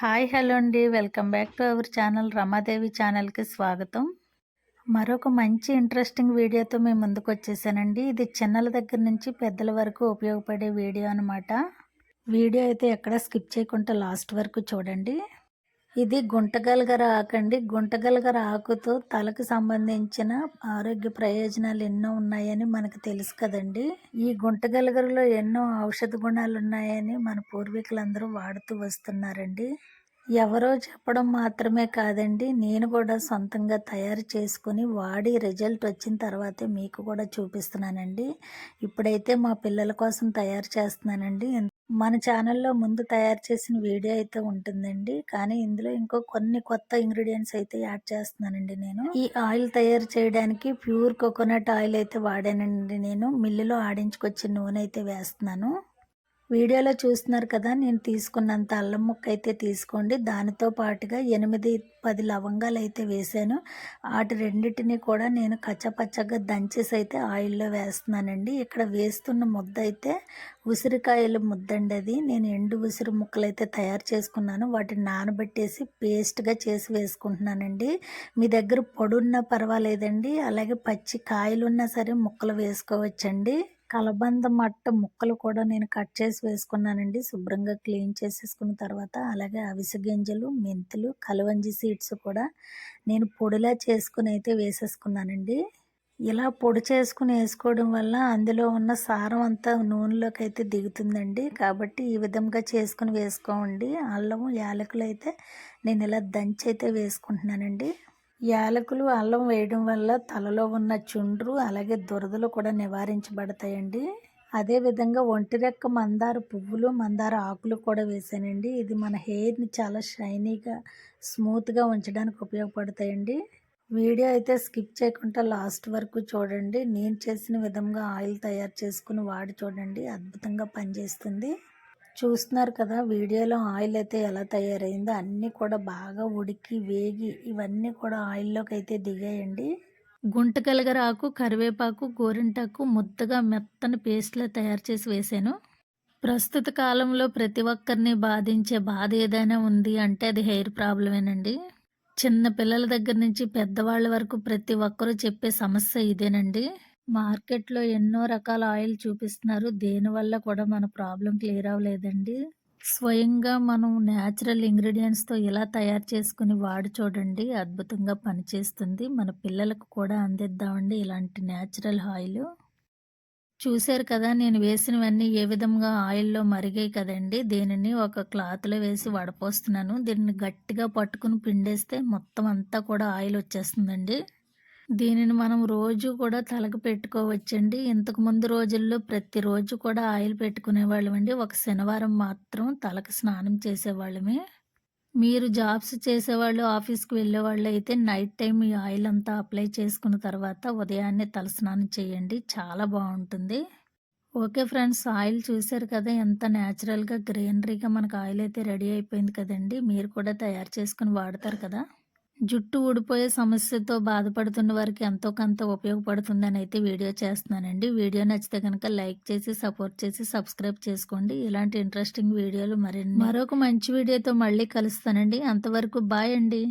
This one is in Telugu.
హాయ్ హలో అండి. Welcome back to our channel Ramadevi ఛానల్కి స్వాగతం. మరొక మంచి ఇంట్రెస్టింగ్ వీడియోతో మేము ముందుకు వచ్చేసానండి. ఇది చిన్నల దగ్గర నుంచి పెద్దల వరకు ఉపయోగపడే వీడియో అనమాట వీడియో అయితే ఎక్కడ స్కిప్ చేయకుండా లాస్ట్ వరకు చూడండి. ఇది గుంటగలగర ఆకండి. గుంటగలగర ఆకుతో తలకు సంబంధించిన ఆరోగ్య ప్రయోజనాలు ఎన్నో ఉన్నాయని మనకు తెలుసు కదండి. ఈ గుంటగలగరలో ఎన్నో ఔషధ గుణాలు ఉన్నాయని మన పూర్వీకులందరూ వాడుతూ వస్తున్నారండి. ఎవరో చెప్పడం మాత్రమే కాదండి. నేను కూడా సొంతంగా తయారు చేసుకుని వాడి రిజల్ట్ వచ్చిన తర్వాతే మీకు కూడా చూపిస్తున్నానండి. ఇప్పుడైతే మా పిల్లల కోసం తయారు చేస్తున్నానండి. మన ఛానల్లో ముందు తయారు చేసిన వీడియో అయితే ఉంటుందండి. కానీ ఇందులో ఇంకో కొన్ని కొత్త ఇంగ్రీడియంట్స్ అయితే యాడ్ చేస్తున్నానండి నేను. ఈ ఆయిల్ తయారు చేయడానికి ప్యూర్ కోకోనట్ ఆయిల్ అయితే వాడానండి నేను. మిల్లులో ఆడించుకొచ్చిన నూనె అయితే వేస్తున్నాను. వీడియోలో చూస్తున్నారు కదా నేను తీసుకున్నంత అల్లం ముక్క అయితే తీసుకోండి. దానితో పాటుగా ఎనిమిది పది లవంగాలు అయితే వేసాను. వాటి రెండింటిని కూడా నేను కచ్చపచ్చగా దంచేసి అయితే ఆయిల్లో వేస్తున్నానండి. ఇక్కడ వేస్తున్న ముద్ద అయితే ఉసిరికాయల ముద్దండి అది. నేను ఎండు ఉసిరి ముక్కలు అయితే తయారు చేసుకున్నాను. వాటిని నానబెట్టేసి పేస్ట్గా చేసి వేసుకుంటున్నానండి. మీ దగ్గర పొడున్నా పర్వాలేదండి. అలాగే పచ్చి కాయలు ఉన్నా సరే ముక్కలు వేసుకోవచ్చండి. కలబంద మట్ట ముక్కలు కూడా నేను కట్ చేసి వేసుకున్నానండి. శుభ్రంగా క్లీన్ చేసేసుకున్న తర్వాత అలాగే అవిసె గింజలు మెంతులు కలవంజి సీడ్స్ కూడా నేను పొడిలా చేసుకుని అయితే వేసేసుకున్నానండి. ఇలా పొడి చేసుకుని వేసుకోవడం వల్ల అందులో ఉన్న సారం అంతా నూనెలోకి అయితే దిగుతుందండి. కాబట్టి ఈ విధంగా చేసుకుని వేసుకోండి. అల్లం యాలకులు అయితే నేను ఇలా దంచి అయితే వేసుకుంటున్నానండి. యాలకులు అల్లం వేయడం వల్ల తలలో ఉన్న చుండ్రు అలాగే దురదలు కూడా నివారించబడతాయండి. అదేవిధంగా ఒంటిరెక్క మందార పువ్వులు మందార ఆకులు కూడా వేసానండి. ఇది మన హెయిర్ని చాలా షైనీగా స్మూత్గా ఉంచడానికి ఉపయోగపడతాయండి. వీడియో అయితే స్కిప్ చేయకుండా లాస్ట్ వరకు చూడండి. నేను చేసిన విధంగా ఆయిల్ తయారు చేసుకుని వాడి చూడండి. అద్భుతంగా పనిచేస్తుంది. చూస్తున్నారు కదా వీడియోలో ఆయిల్ అయితే ఎలా తయారైందో అన్నీ కూడా బాగా ఉడికి వేగి ఇవన్నీ కూడా ఆయిల్లోకి అయితే దిగాయండి. గుంటకలగరాకు కరివేపాకు గోరింటాకు ముద్దగా మెత్తని పేస్ట్లో తయారు చేసి వేసాను. ప్రస్తుత కాలంలో ప్రతి ఒక్కరిని బాధించే బాధ ఏదైనా ఉంది అంటే అది హెయిర్ ప్రాబ్లమేనండి. చిన్న పిల్లల దగ్గర నుంచి పెద్దవాళ్ళ వరకు ప్రతి ఒక్కరూ చెప్పే సమస్య ఇదేనండి. మార్కెట్లో ఎన్నో రకాల ఆయిల్ చూపిస్తున్నారు. దేనివల్ల కూడా మన ప్రాబ్లం క్లియర్ అవ్వలేదండి. స్వయంగా మనం న్యాచురల్ ఇంగ్రీడియంట్స్తో ఇలా తయారు చేసుకుని వాడి చూడండి. అద్భుతంగా పనిచేస్తుంది. మన పిల్లలకు కూడా అందిద్దామండి ఇలాంటి న్యాచురల్ ఆయిల్. చూశారు కదా నేను వేసినవన్నీ ఏ విధంగా ఆయిల్లో మరిగాయి కదండి. దీనిని ఒక క్లాత్లో వేసి వడపోస్తున్నాను. దీన్ని గట్టిగా పట్టుకుని పిండేస్తే మొత్తం అంతా కూడా ఆయిల్ వచ్చేస్తుందండి. దీనిని మనం రోజు కూడా తలకు పెట్టుకోవచ్చండి. ఇంతకుముందు రోజుల్లో ప్రతిరోజు కూడా ఆయిల్ పెట్టుకునేవాళ్ళం అండి ఒక శనివారం మాత్రం తలకు స్నానం చేసేవాళ్ళమే. మీరు జాబ్స్ చేసేవాళ్ళు ఆఫీస్కి వెళ్ళేవాళ్ళు అయితే నైట్ టైం ఈ ఆయిల్ అంతా అప్లై చేసుకున్న తర్వాత ఉదయాన్నే తలస్నానం చేయండి. చాలా బాగుంటుంది. ఓకే ఫ్రెండ్స్ ఆయిల్ చూశారు కదా ఎంత న్యాచురల్గా గ్రీనరీగా మనకు ఆయిల్ అయితే రెడీ అయిపోయింది కదండి. మీరు కూడా తయారు చేసుకుని వాడతారు కదా. జుట్టు ఊడిపోయే సమస్యతో బాధపడుతున్న వారికి ఎంతో కొంత ఉపయోగపడుతుందని అయితే వీడియో చేస్తున్నానండి. వీడియో నచ్చితే కనుక లైక్ చేసి సపోర్ట్ చేసి సబ్స్క్రైబ్ చేసుకోండి. ఇలాంటి ఇంట్రెస్టింగ్ వీడియోలు మరిన్ని మరొక మంచి వీడియోతో మళ్ళీ కలుస్తానండి. అంతవరకు బాయ్ అండి.